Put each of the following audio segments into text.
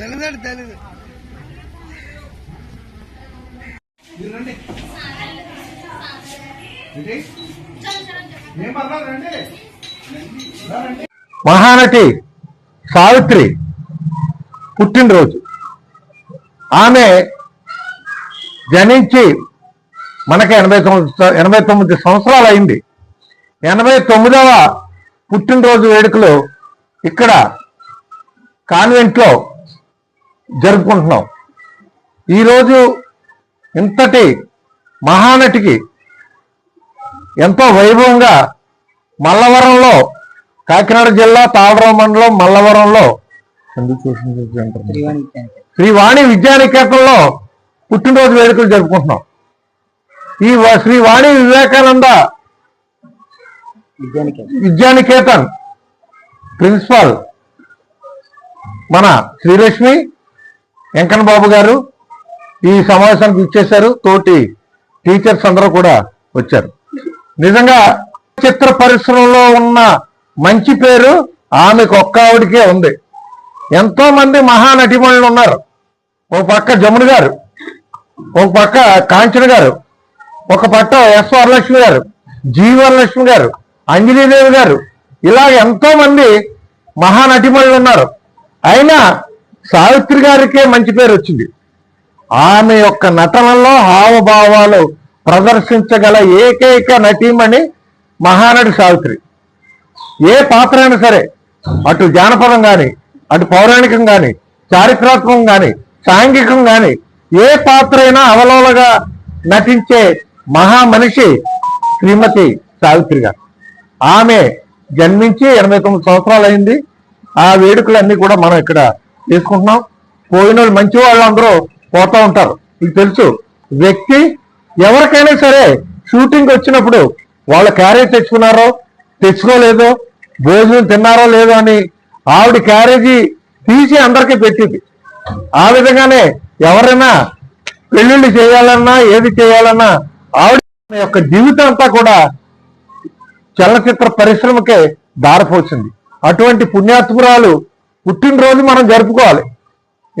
తెలుగు తెలుగు మహానటి సావిత్రి పుట్టినరోజు. ఆమె జనించి మనకి ఎనభై తొమ్మిది ఎనభై తొమ్మిది సంవత్సరాలు అయింది. ఎనభై తొమ్మిదవ పుట్టినరోజు వేడుకలు ఇక్కడ కాన్వెంట్లో జరుపుకుంటున్నాం. ఈరోజు ఇంతటి మహానటికి ఎంతో వైభవంగా మల్లవరంలో కాకినాడ జిల్లా తాళరావు మండలం మల్లవరంలో ఎందుకు చూసింది అంటారు? శ్రీ వాణి విద్యానికేతన్లో పుట్టినరోజు వేడుకలు జరుపుకుంటున్నాం. ఈ వ- శ్రీ వాణి వివేకానంద విద్యానికేతన్ ప్రిన్సిపాల్ మన శ్రీలక్ష్మి వెంకన్న బాబు గారు ఈ సమావేశానికి ఇచ్చేశారు తోటి టీచర్స్ అందరూ కూడా వచ్చారు. నిజంగా చిత్ర పరిశ్రమలో ఉన్న మంచి పేరు ఆమెకు ఒక్క ఆవిడకే ఉంది. ఎంతో మంది మహానటిమణులు ఉన్నారు. ఒక పక్క జమున గారు ఒక పక్క కాంచన గారు ఒక పక్క ఎస్ వరలక్ష్మి గారు జీ వరలక్ష్మి గారు అంజనీదేవి గారు ఇలా ఎంతో మంది మహానటిమణులు ఉన్నారు. అయినా సావిత్రి గారికే మంచి పేరు వచ్చింది. ఆమె యొక్క నటనలో హావభావాలు ప్రదర్శించగల ఏకైక నటీమణి మహానటి సావిత్రి. ఏ పాత్ర అయినా సరే అటు జానపదం కానీ అటు పౌరాణికం కానీ చారిత్రాత్మకం కానీ సాంఘికం కానీ ఏ పాత్ర అయినా అవలోలగా నటించే మహామనిషి శ్రీమతి సావిత్రి గారు. ఆమె జన్మించి ఎనభై తొమ్మిది సంవత్సరాలు అయింది ఆ వేడుకలన్నీ కూడా మనం ఇక్కడ తీసుకుంటున్నాం. పోయిన వాళ్ళు మంచి వాళ్ళు అందరూ పోతా ఉంటారు. మీకు తెలుసు వ్యక్తి ఎవరికైనా సరే షూటింగ్ వచ్చినప్పుడు వాళ్ళ క్యారేజ్ తెచ్చుకున్నారో తెచ్చుకోలేదో భోజనం తిన్నారో లేదో అని ఆవిడ క్యారేజీ తీసి అందరికీ పెట్టింది. ఆ విధంగానే ఎవరైనా పెళ్ళిళ్ళు చేయాలన్నా ఏది చేయాలన్నా ఆవిడ యొక్క జీవితం అంతా కూడా చలనచిత్ర పరిశ్రమకే దారిపోసింది అటువంటి పుణ్యాత్మురాలు పుట్టినరోజు మనం జరుపుకోవాలి.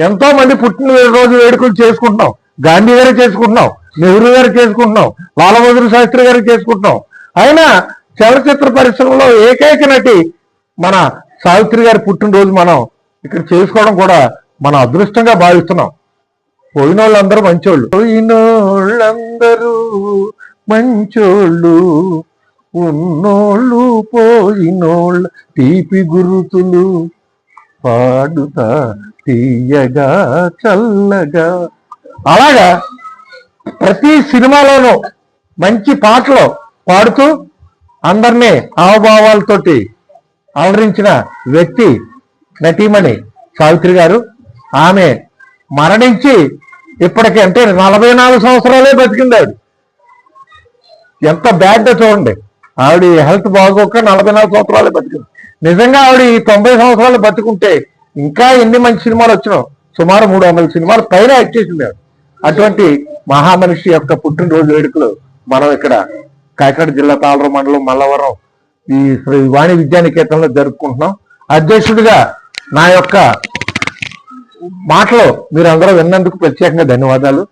ఎంతో మంది పుట్టినరోజు వేడుకలు చేసుకుంటున్నాం. గాంధీ గారు చేసుకుంటున్నాం. నెహ్రూ గారు చేసుకుంటున్నాం. లాలబహదూర్ శాస్త్రి గారు చేసుకుంటున్నాం. అయినా చలనచిత్ర పరిశ్రమలో ఏకైక నటి మన సావిత్రి గారి పుట్టినరోజు మనం ఇక్కడ చేసుకోవడం కూడా మన అదృష్టంగా భావిస్తున్నాం. పోయిన వాళ్ళందరూ మంచోళ్ళు. పోయినోళ్ళందరూ మంచోళ్ళు. ఉన్నోళ్ళు పోయినోళ్ళ తీపి గురుతులు పాడుతా తీయగా చల్లగా. అలాగా ప్రతి సినిమాలోనూ మంచి పాటలు పాడుతూ అందరినీ హావభావాలతోటి అలరించిన వ్యక్తి నటీమణి సావిత్రి గారు. ఆమె మరణించి ఇప్పటికి అంటే నలభై నాలుగు సంవత్సరాలే బతికింది ఆవిడ. ఎంత బ్యాడ్ చూడండి. ఆవిడ హెల్త్ బాగోక నలభై నాలుగు సంవత్సరాలే బతికింది. నిజంగా ఆవిడ ఈ తొంభై సంవత్సరాలు బతుకుంటే ఇంకా ఎన్ని మంచి సినిమాలు వచ్చినావు సుమారు మూడు వందల సినిమాలు పైన యాక్ట్ చేసింది అటువంటి మహామనిషి యొక్క పుట్టినరోజు వేడుకలు మనం ఇక్కడ కాకినాడ జిల్లా తాళర మండలం మల్లవరం ఈ శ్రీ వాణి విద్యానికేతనంలో జరుపుకుంటున్నాం. అధ్యక్షుడిగా నా యొక్క మాటలు మీరు అందరూ విన్నందుకు ప్రత్యేకంగా ధన్యవాదాలు.